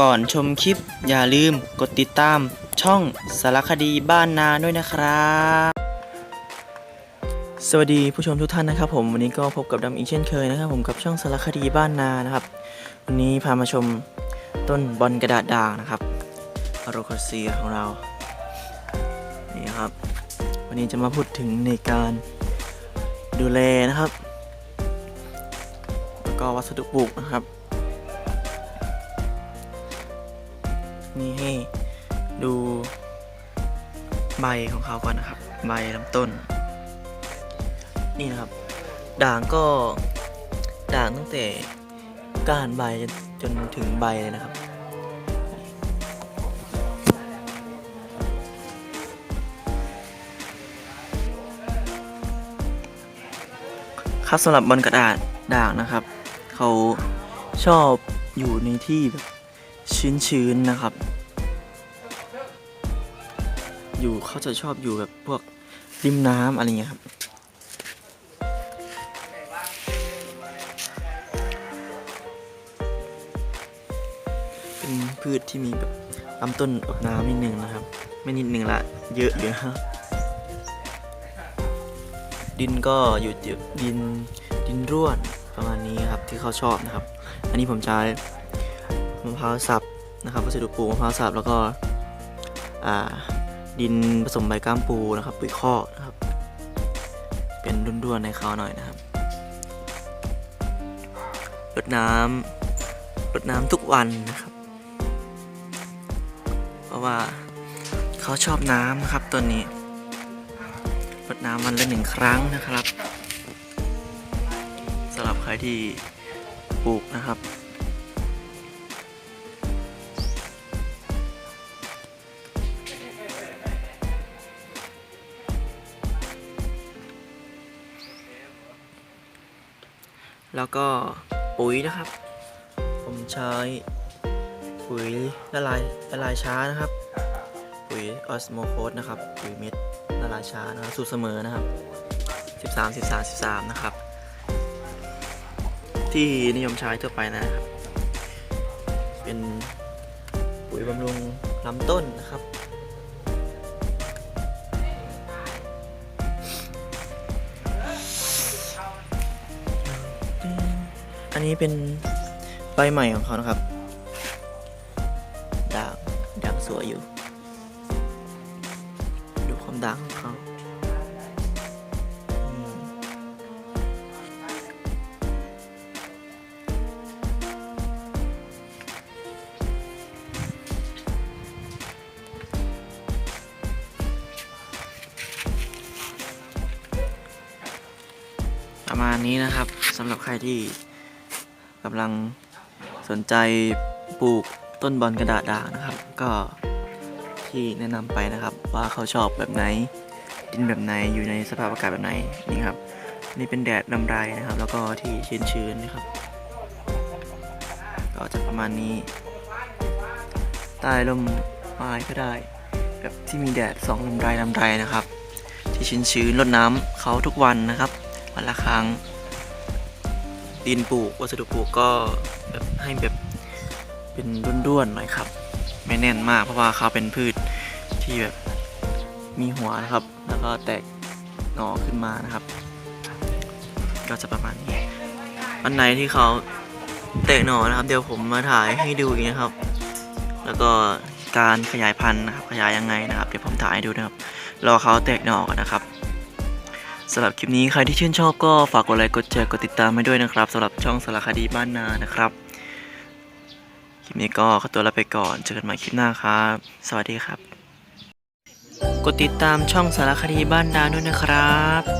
ก่อนชมคลิป อย่าลืมกดติดตามช่องสารคดีบ้านนาด้วยนะครับ สวัสดีผู้ชมทุกท่านนะครับ ผมวันนี้ก็พบกับดำอีกเช่นเคยนะครับ ผมกับช่องสารคดีบ้านนานะครับ วันนี้พามาชมต้นบอลกระดาษด่างนะครับอโรคเซียของเรานี่ครับ วันนี้จะมาพูดถึงในการดูแลนะครับ แล้วก็วัสดุปลูกนะครับ นี่ให้ดูใบของเขาก่อนนะครับ ใบลำต้น นี่นะครับ ด่างก็ด่างตั้งแต่ก้านใบจนจนถึงใบเลยนะครับครับสำหรับบอลกระดาษด่างนะครับ เขาชอบอยู่ในที่แบบ ชื้นๆนะครับ อยู่เขาจะชอบอยู่แบบพวกริมน้ำอะไรเงี้ยครับเป็นพืชที่มีแบบลำต้นออกน้ำนิดนึงนะครับ ไม่นิดนึงละเยอะอยู่นะดินก็อยู่ดินดินร่วนประมาณนี้ครับที่เขาชอบนะครับ อันนี้ผมใช้ มะพร้าวสับนะครับวัสดุปลูกมะพร้าวสับแล้วก็ดินผสมใบก้ามปูนะครับปุ๋ยคอกนะครับ เป็นร่วนๆในเขาหน่อยนะครับรดน้ำรดน้ำทุกวันนะครับ เพราะว่าเขาชอบน้ำนะครับต้นนี้รดน้ำวันละหนึ่งครั้งนะครับสำหรับใครที่ปลูกนะครับ แล้วก็ปุ๋ยนะครับ ผมใช้ปุ๋ยละลายละลายช้านะครับ ปุ๋ยออสโมโคสนะครับ ปุ๋ยเม็ดละลายช้านะครับสูตรเสมอนะครับ 13 13 13 นะครับ ที่นิยมใช้ทั่วไปนะครับ เป็นปุ๋ยบำรุงลำต้นนะครับ อันนี้เป็นใบใหม่ของเขานะครับด่างด่างสวยอยู่ ดูความด่างของเขาประมาณนี้นะครับสำหรับใครที่ กำลังสนใจปลูกต้นบอลกระดาษด่างนะครับ ก็ที่แนะนำไปนะครับ ว่าเขาชอบแบบไหน ดินแบบไหนอยู่ในสภาพอากาศแบบไหนนี่ครับนี่เป็นแดดลำไรนะครับ แล้วก็ที่ชื้นๆนะครับ ก็จะประมาณนี้ใต้ร่มไม้ก็ได้ แบบที่มีแดดสองลำไรลำไรนะครับ ที่ชื้นๆรดน้ำเขาทุกวันนะครับวันละครั้ง ดินปลูกวัสดุปลูกก็แบบให้แบบเป็นด้วนๆหน่อยครับ ไม่แน่นมากเพราะว่าเขาเป็นพืชที่แบบมีหัวนะครับ แล้วก็แตกหน่อขึ้นมานะครับ ก็จะประมาณนี้อันไหนที่เขาแตกหน่อนะครับ เดี๋ยวผมมาถ่ายให้ดูอีกนะครับ แล้วก็การขยายพันธุ์นะครับขยายยังไงนะครับ เดี๋ยวผมถ่ายให้ดูนะครับรอเขาแตกหน่อก่อนนะครับ สำหรับคลิปนี้ใครที่ชื่นชอบก็ฝากกดไลค์กดแชร์กดติดตามให้ด้วยนะครับสำหรับช่องสารคดีบ้านนานะครับคลิปนี้ก็ขอตัวลาไปก่อนเจอกันใหม่คลิปหน้าครับ สวัสดีครับ กดติดตามช่องสารคดีบ้านนาด้วยนะครับ